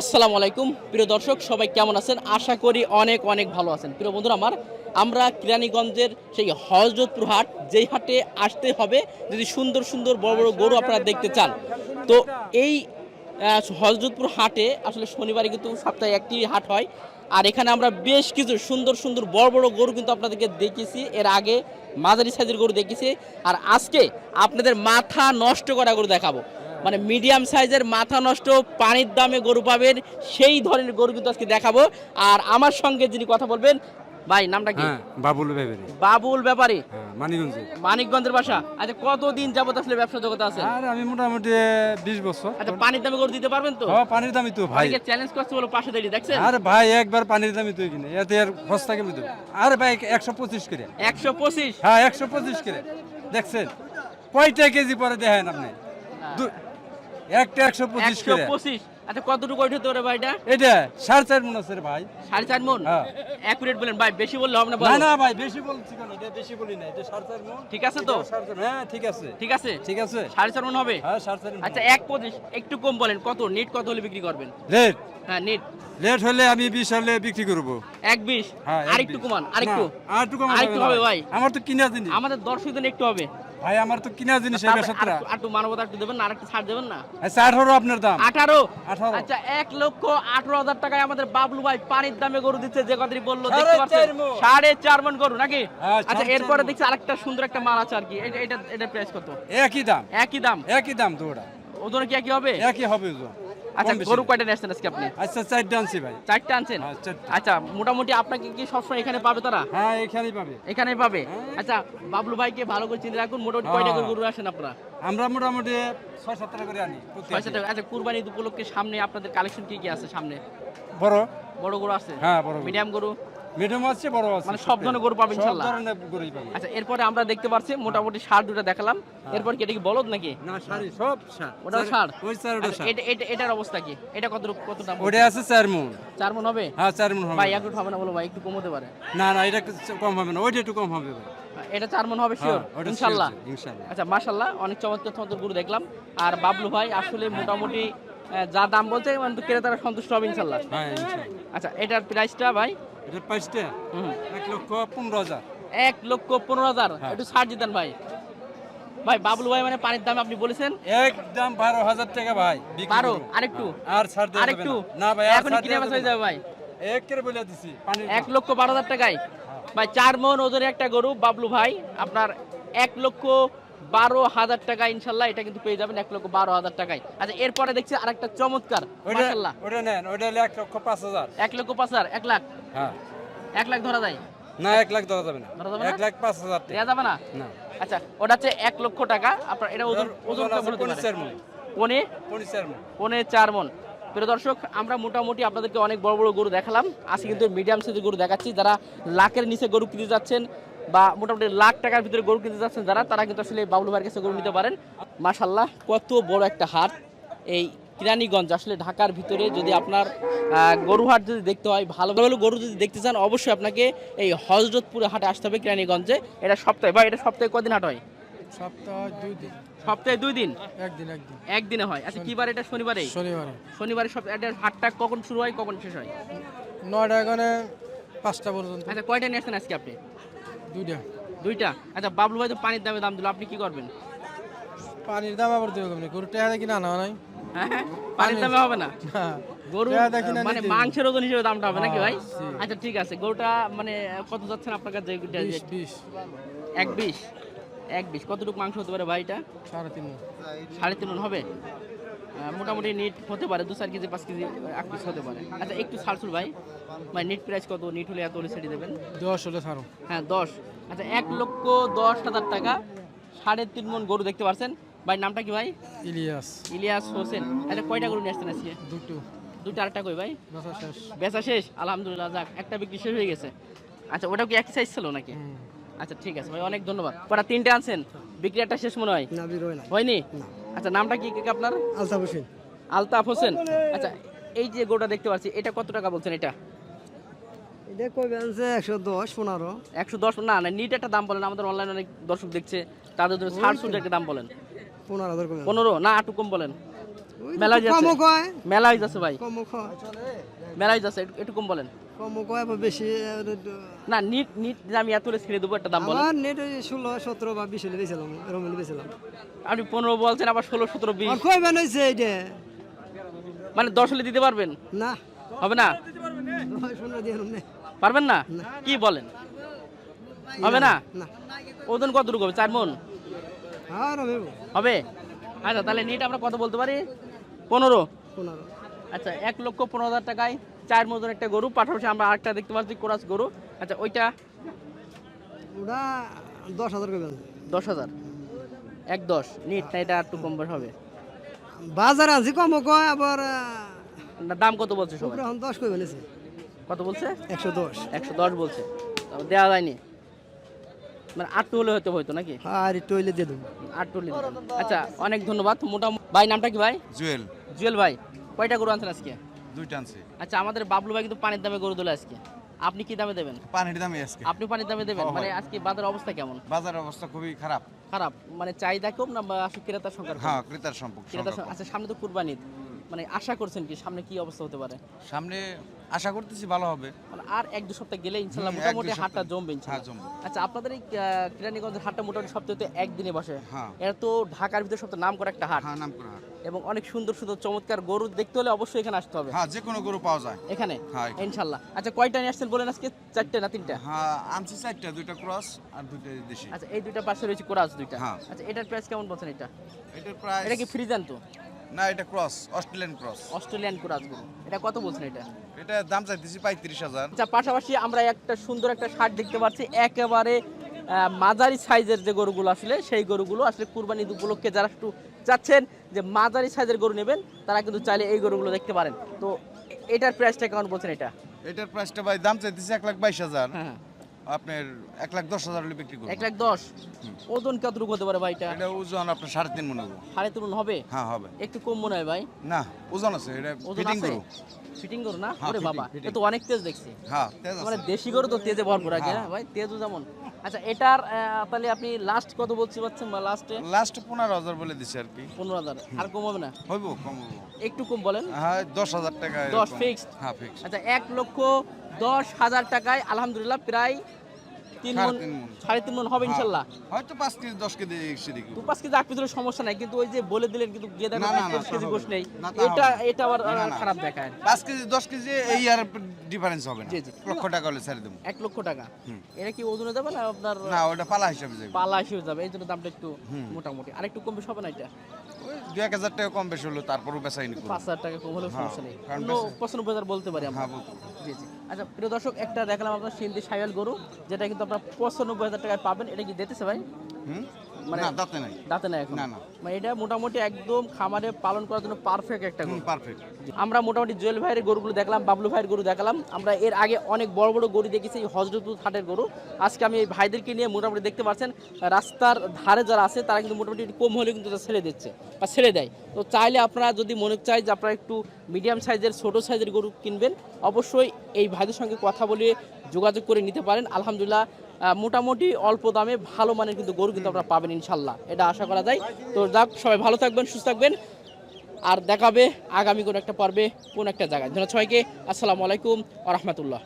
আসসালামু আলাইকুম। প্রিয় দর্শক, সবাই কেমন আছেন? আশা করি অনেক অনেক ভালো আছেন। প্রিয় বন্ধুরা, আমার, আমরা কিরানীগঞ্জের সেই হজরতপুর হাট, যেই হাটে আসতে হবে, যদি সুন্দর সুন্দর বড় বড় গরু আপনারা দেখতে চান। তো এই হজরতপুর হাটে আসলে শনিবারে কিন্তু সপ্তাহে একটি হাট হয়। আর এখানে আমরা বেশ কিছু সুন্দর সুন্দর বড় বড় গরু কিন্তু আপনাদেরকে দেখেছি এর আগে মাঝারি সাইজের গরু দেখেছি আর আজকে আপনাদের মাথা নষ্ট করা গরু দেখাবো। মানে মিডিয়াম সাইজের মাথা নষ্ট পানির দামে গরু পাবেন সেই ধরনের গরু কিন্তু আজকে দেখাবো। আর আমার সঙ্গে যিনি কথা বলবেন ভাই নামটা কি? হ্যাঁ বাবুল ভেবে বাবুল ব্যাপারী। হ্যাঁ মানিগঞ্জে মানিকগঞ্জের বাসা। আচ্ছা কতদিন যাবত আসলে ব্যবসা জগতে আছে? আর আমি মোটামুটি বিশ বছর। আচ্ছা পানির দামে গরু দিতে পারবেন তো? হ্যাঁ পানির দামই তো ভাই। অনেকে চ্যালেঞ্জ করছে বলো পাশে দাঁড়িয়ে দেখছেন? আরে ভাই একবার পানির দামই তো কিনে এতে আর সস্তা কেমন দেবো? আর ভাই একশো পঁচিশ করে। একশো পঁচিশ? হ্যাঁ একশো পঁচিশ করে। দেখছেন? কয়টা কেজি পরে দেখেন আপনি? একটা একশো পঁচিশ করে। পঁচিশ। আচ্ছা কতটুকু ওইটা ভাই এটা? এটা সাড়ে চার মন আছে ভাই। সাড়ে চার মন? হ্যাঁ। অ্যাকুরেট বলেন ভাই বেশি বললে হবে না না না ভাই বেশি বলছি কেন? এটা বেশি বলি না এটা সাড়ে চার মন। ঠিক আছে তো? হ্যাঁ ঠিক আছে। ঠিক আছে? ঠিক আছে। সাড়ে চার মন হবে? হ্যাঁ সাড়ে চার আচ্ছা এক পঁচিশ একটু কম বলেন কত? নিট কত হলে বিক্রি করবেন? রেট হ্যাঁ নিট লেট হলে আমি বিশ হলে বিক্রি করব। এক বিশ? হ্যাঁ আরেকটু কমান আরেকটু। আরেকটু কমানো আরেকটু হবে ভাই। আমার তো কিনা জিনিস। আমাদের দর্শকদের একটু হবে। ভাই আমার তো কিনা জিনিস এই তারপরে ব্যবসাটা আরেকটু- আরেকটু মানবতা একটু দেবেন না আরেকটু ছাড় দেবেন না? আচ্ছা আপনার দাম। আচ্ছা লক্ষ আঠারো হাজার টাকায় আমাদের বাবলু ভাই পানির দামে গরু দিচ্ছে যে কথাটি বলল সাড়ে দেখতে পাচ্ছেন? চার মন। গরু নাকি? হ্যাঁ, আচ্ছা এরপরে দেখছি আরেকটা সুন্দর একটা মাল আছে আর কি। এটা এটা প্রাইস কত? একই দাম। একই দাম? একই দাম ওটা। ওজন কি একই হবে? একই হবে ওজন। আচ্ছা গরু কয়টা নিয়ে আসছেন আজকে আপনি? আচ্ছা চারটে আনছি ভাই। চারটা আনছেন? হ্যাঁ, আচ্ছা মোটামুটি আপনাকে কি সবসময় এখানে পাবে তারা? হ্যাঁ এখানেই পাবে। এখানেই পাবে? হ্যাঁ। আচ্ছা বাবলু ভাইকে ভালো করে চিন্তা রাখুন মোটামুটি হ্যাঁ। কয়টা করে গরু আসেন আপনারা? আমরা মোটামুটি ছয় করে আনি ছয় আচ্ছা কুরবানি উপলক্ষে সামনে আপনাদের কালেকশন কি কি আছে সামনে? বড়? বড় গরু আছে? হ্যাঁ বড় মিডিয়াম গরু? মিডিয়াম আছে বড় আছে। মানে সব ধরনের গরু পাবেন সব ধরনের গরুই পাবে আচ্ছা এরপরে আমরা দেখতে পাচ্ছি মোটামুটি সার দুটো দেখালাম। এরপর কি এটা কি বলদ নাকি? না শাড়ি সব সার ওটাও ষাঁড়? ওই চার ওটা আচ্ছা, সার এটা এটা- এটার অবস্থা কি? এটা কত কত দাম ওটা আছে চার মন। চার মন হবে? হ্যাঁ চার মন হবে। ভাই এক হবে না বলো ভাই একটু কম হতে পারে। না না এটা কম হবে না ওইটা একটু কম হবে ভাই। এটা চার মন হবে শিওর হ্যাঁ, ইনশাল্লাহ। আচ্ছা মাশাল্লাহ অনেক চমৎকার চমৎকার গরু দেখলাম। আর বাবলু ভাই আসলে মোটামুটি যা দাম বলছে মানে ক্রেতারা সন্তুষ্ট হবে ইনশাল্লাহ। হ্যাঁ ইনশাল্লাহ। আচ্ছা এটার প্রাইসটা ভাই? পাঁচটা এক লক্ষ পনেরো হাজার। এক লক্ষ পনেরো হাজার? হ্যাঁ। একটু ছাড় দিতেন ভাই। ভাই বাবলু ভাই মানে পানির দাম আপনি বলেছেন? একদম বারো হাজার টাকা ভাই বারো? আরেকটু? হ্যাঁ, আর ছাড় দেওয়া আরেকটু? না। ভাই এখন কিনে হয়ে যাবে যাবে ভাই। একের বলে দিছি এক লক্ষ বারো হাজার টাকায়। ভাই চার মন ওজনের একটা গরু বাবলু ভাই আপনার এক লক্ষ বারো হাজার টাকা ইনশাল্লাহ এটা কিন্তু পেয়ে যাবেন এক লক্ষ বারো হাজার টাকায়। আচ্ছা এরপরে দেখছি চমৎকার ওইটা নেন ওইটা এক লক্ষ পাঁচ হাজার। এক লক্ষ পাঁচ হাজার এক লাখ? হ্যাঁ। এক লাখ ধরা যায়? না এক লাখ ধরা যাবে না? এক লাখ পাঁচ হাজার দেওয়া যাবে না? না। আচ্ছা ওটা হচ্ছে এক লক্ষ টাকা। আপনার এটা ওজন ওজন পনে পনে চার মন। প্রিয় দর্শক আমরা মোটামুটি আপনাদেরকে অনেক বড় বড় গরু দেখালাম। আজকে কিন্তু মিডিয়াম সাইজের গরু দেখাচ্ছি। যারা লাখের নিচে গরু কিনতে যাচ্ছেন বা মোটামুটি লাখ টাকার ভিতরে গরু কিনতে যাচ্ছেন যারা তারা কিন্তু আসলে বাবলু ভাইয়ের কাছে গরু নিতে পারেন। মাশাল্লাহ কত বড় একটা হাট এই কিরানীগঞ্জ। আসলে ঢাকার ভিতরে যদি আপনার গরু হাট যদি দেখতে হয় ভালো ভালো গরু যদি দেখতে চান অবশ্যই আপনাকে এই হজরতপুরে হাটে আসতে হবে কিরানীগঞ্জে। এটা সপ্তাহে বা এটা সপ্তাহে কদিন হাট হয়? সপ্তাহ দুই দিন। সপ্তাহে দুই দিন? একদিন একদিন। একদিনে হয়। আচ্ছা কি বার এটা? শনিবারে? শনিবারে। শনিবারে সব এটা হাটটা কখন শুরু হয় কখন শেষ হয়? নয়টা এখানে পাঁচটা পর্যন্ত। আচ্ছা কয়টা নিয়ে আসছেন আজকে আপনি? দুইটা। দুইটা? আচ্ছা বাবলু ভাই তো পানির দামে দাম দিল আপনি কি করবেন? পানির দাম আবার দেবো কেমনি? গরু টেহা দেখি না আনা নাই? হ্যাঁ হ্যাঁ, পানির দামে হবে না? না গরু না মানে মাংসের ওজন হিসেবে দামটা হবে নাকি ভাই? আচ্ছা ঠিক আছে। গরুটা মানে কত যাচ্ছেন আপনার কাছে? এক। বিশ। এক বিশ? কতটুকু মাংস হতে পারে ভাই এটা? সাড়ে তিন সাড়ে তিন হবে? মোটামুটি নিট হতে পারে দু চার কেজি পাঁচ কেজি এক পিস হতে পারে। আচ্ছা একটু ছাড়ছুল ভাই। ভাই নিট প্রাইস কত? নিট হলে এত হলে ছেড়ে দেবেন? দশ হলে ছাড়ো। হ্যাঁ দশ। আচ্ছা এক লক্ষ দশ হাজার টাকা সাড়ে তিন মন গরু দেখতে পাচ্ছেন ভাই নামটা কি ভাই? ইলিয়াস। ইলিয়াস হোসেন। আচ্ছা কয়টা গরু নিয়ে আসছেন আজকে? দুটো। দুইটা আরেকটা কই ভাই? বেচা শেষ। আলহামদুলিল্লাহ যাক একটা বিক্রি শেষ হয়ে গেছে। আচ্ছা ওটাও কি একই সাইজ ছিল নাকি? আচ্ছা ঠিক আছে ভাই অনেক ধন্যবাদ। কটা তিনটে আনছেন? বিক্রি একটা শেষ মনে হয়? হয়নি? আচ্ছা নামটা কি কি আপনার? আলতাফ হোসেন। আলতাফ হোসেন। আচ্ছা এই যে গোটা দেখতে পাচ্ছি এটা কত টাকা বলছেন এটা? এটা কই আনছে একশো দশ পনেরো। একশো দশ না না নিট একটা দাম বলেন আমাদের অনলাইন অনেক দর্শক দেখছে তাদের জন্য ছাড় শুনতে একটা দাম বলেন। পনেরো হাজার পনেরো না আটু কম বলেন। মেলায় যাচ্ছে। মেলায় যাচ্ছে ভাই। মেলায় যাচ্ছে একটু- একটু কম বলেন। কমও কয় বেশি না নিট নিট আমি এত ছেড়ে দেবো একটা দাম বলেন। আমার নেট ষোলো সতেরো বা বিশ হলে দিয়েছিলাম এরকম হলে দিয়েছিলাম আপনি পনেরো বলছেন আবার ষোলো সতেরো বিশ। কয় বেন হয়েছে এইটা? মানে দশ হলে দিতে পারবেন? না। হবে না? পারবেন না? কি বলেন? হবে না? ওজন কত রকম চার মন? হবে। হবে? আচ্ছা তাহলে নিট আমরা কত বলতে পারি? পনেরো। পনেরো। আচ্ছা এক লক্ষ পনেরো হাজার টাকায় চার মতন একটা গরু পাশাপাশি আমরা আরেকটা দেখতে পাচ্ছি কোরাস গরু। আচ্ছা ওইটা? ওটা দশ হাজার দশ হাজার? এক দশ। নিট না এটা একটু কম হবে? বাজারে আনছি কম কয় আবার দাম কত বলছে সবাই? এখন দশ করবেন এসে কত বলছে? একশো দশ। একশো দশ বলছে। দেওয়া যায়নি। মানে আটটু হলে হয়তো হয়তো নাকি? আর একটু হইলে দিয়ে দেবো। আটটু হলে আচ্ছা অনেক ধন্যবাদ। মোটামুটি ভাই নামটা কি ভাই? জুয়েল। জুয়েল ভাই কয়টা গরু আনছেন আজকে? দুইটা আনছে। আচ্ছা আমাদের বাবলু ভাই কিন্তু পানির দামে গরু দিলে আজকে। আপনি কি দামে দেবেন? পানির দামে আজকে। আপনি পানির দামে দেবেন? হ্যাঁ, মানে আজকে বাজার অবস্থা কেমন? বাজারের অবস্থা খুবই খারাপ। খারাপ। মানে চাহিদা কম না আসলে ক্রেতার সংখ্যা হ্যাঁ ক্রেতার সম্পর্ক আচ্ছা সামনে তো কুরবানি মানে আশা করছেন কি? সামনে কি অবস্থা হতে পারে? সামনে আশা করতেছি ভালো হবে। মানে আর এক দু সপ্তাহ গেলে ইনশাল্লাহ এক দুই মোটামুটি হাটটা জমবে ইনশাল্লাহ। হ্যাঁ। আচ্ছা আপনাদের এই কেরানীগঞ্জের হাটটা মোটামুটি সপ্তাহে একদিনে বসে। হ্যাঁ। এটা তো ঢাকার ভিতরে সবচেয়ে নাম করা একটা হাট। হ্যাঁ নাম করা হাট। এবং অনেক সুন্দর সুন্দর চমৎকার গরু দেখতে হলে অবশ্যই এখানে আসতে হবে। হ্যাঁ যে কোনো গরু পাওয়া যায়। এখানে? হ্যাঁ, এখানে। ইনশাল্লাহ। আচ্ছা কয়টা নিয়ে আসছেন বলেন আজকে? চারটে না তিনটা? হ্যাঁ আনছি চারটা দুইটা ক্রস আর দুইটা দেশি। আচ্ছা এই দুইটা পাশে রয়েছে কোরাস দুইটা। হ্যাঁ। আচ্ছা এটার প্রাইস কেমন বলছেন এটা? এটার প্রাইস এটা কি ফ্রিজান তো? না এটা ক্রস অস্ট্রেলিয়ান ক্রস। অস্ট্রেলিয়ান কোরাস গরু এটা কত বলছেন এটা? এটা দাম চাইতেছি পঁয়ত্রিশ হাজার। আচ্ছা পাশাপাশি আমরা একটা সুন্দর একটা শার্ট দেখতে পাচ্ছি একেবারে মাঝারি সাইজের যে গরুগুলো আসলে সেই গরুগুলো আসলে কুরবানি উপলক্ষে যারা একটু চাচ্ছেন যে মাঝারি সাইজের গরু নেবেন তারা কিন্তু চাইলে এই গরুগুলো দেখতে পারেন। তো এটার প্রাইসটা কেমন বলছেন এটা? এটার প্রাইসটা ভাই দাম চাইতেছি এক লাখ বাইশ হাজার। হ্যাঁ। আপনার এক লাখ দশ হাজার হলে বিক্রি করব। এক লাখ দশ? ওজন কতটুকু হতে পারে ভাই এটা? ওজন আপনার সাড়ে তিন মনে হব। সাড়ে তুলুন হবে? হ্যাঁ হবে। একটু কম মনে হয় ভাই। না ওজন আছে এটা ফিটিং গরু। ফিটিং গরু না? হ্যাঁ, ওরে বাবা এটা তো অনেক তেজ দেখছি। হ্যাঁ তেজ মানে দেশি গরু তো তেজে ভরপুর আগে হ্যাঁ। হ্যাঁ ভাই? তেজও যেমন। আচ্ছা এটার তাহলে আপনি লাস্ট কত বলতে পারছেন বা লাস্টে লাস্ট পনেরো হাজার বলে দিছে আর কি। পনেরো হাজার। আর কম হবে না? হইব কম একটু কম বলেন। হ্যাঁ দশ হাজার টাকা দশ fixed? হ্যাঁ ফিক্স আচ্ছা এক লক্ষ দশ হাজার টাকায় আলহামদুলিল্লাহ প্রায় তিন মন সাড়ে তিন মন হবে ইনশাল্লাহ। হয়তো পাঁচ কেজি দশ কেজি সেদিকে দু পাঁচ কেজি আট কেজির সমস্যা নাই কিন্তু ওই যে বলে দিলেন কিন্তু গিয়ে দেখো না, না, না, পাঁচ কেজি তা নেই। এটা এটা আবার না, না, আহ, না। খারাপ দেখায়। পাঁচ কেজি দশ কেজি এই আর ডিফারেন্স হবে না। জি, জি। লক্ষ টাকা হলে ছেড়ে দেবো। এক লক্ষ টাকা। এটা কি ওজনে যাবে না আপনার না ওটা পালা হিসাবে যাবে। পালা হিসেবে যাবে। এই জন্য দামটা একটু মোটামুটি। আর একটু কম বেশি হবে না এটা? দু এক হাজার টাকা কম বেশি হলো তারপরও বেচাইনি পাঁচ হাজার টাকা কম হলেও হ্যাঁ, সমস্যা নেই। পঁচানব্বই হাজার বলতে পারি আমরা। হ্যাঁ জি জি। আচ্ছা প্রিয় দর্শক একটা দেখালাম আপনার সিন্ধি সাইয়াল গরু যেটা কিন্তু আপনার পঁচানব্বই হাজার টাকায় পাবেন এটা কি দিতেছে ভাই? হুম? মানে- দাঁতে নাই। দাঁতে না এখন? না, না। মানে এটা মোটামুটি একদম খামারে পালন করার জন্য পারফেক্ট একটা গরু। পারফেক্ট আমরা মোটামুটি জুয়েল ভাইয়ের গরুগুলো দেখলাম বাবলু ভাইয়ের গরু দেখালাম। আমরা এর আগে অনেক বড় বড় গরু দেখেছি এই হজরতপুর হাটের গরু। আজকে আমি এই ভাইদেরকে নিয়ে মোটামুটি দেখতে পাচ্ছেন রাস্তার ধারে যারা আছে তারা কিন্তু মোটামুটি কম হলে কিন্তু ছেড়ে দিচ্ছে বা ছেড়ে দেয়। তো চাইলে আপনারা যদি মনে চাই যে আপনারা একটু মিডিয়াম সাইজের ছোট সাইজের গরু কিনবেন অবশ্যই এই ভাইদের সঙ্গে কথা বলে যোগাযোগ করে নিতে পারেন। আলহামদুলিল্লাহ মোটামুটি অল্প দামে ভালো মানের কিন্তু গরু কিন্তু আপনারা পাবেন ইনশাল্লাহ। এটা আশা করা যায়। তো যাক, সবাই ভালো থাকবেন, সুস্থ থাকবেন। আর দেখাবে আগামী কোনো একটা পর্বে, কোন একটা জায়গায়। ধন্যবাদ সবাইকে। আসসালামু আলাইকুম আ রহমতুল্লাহ।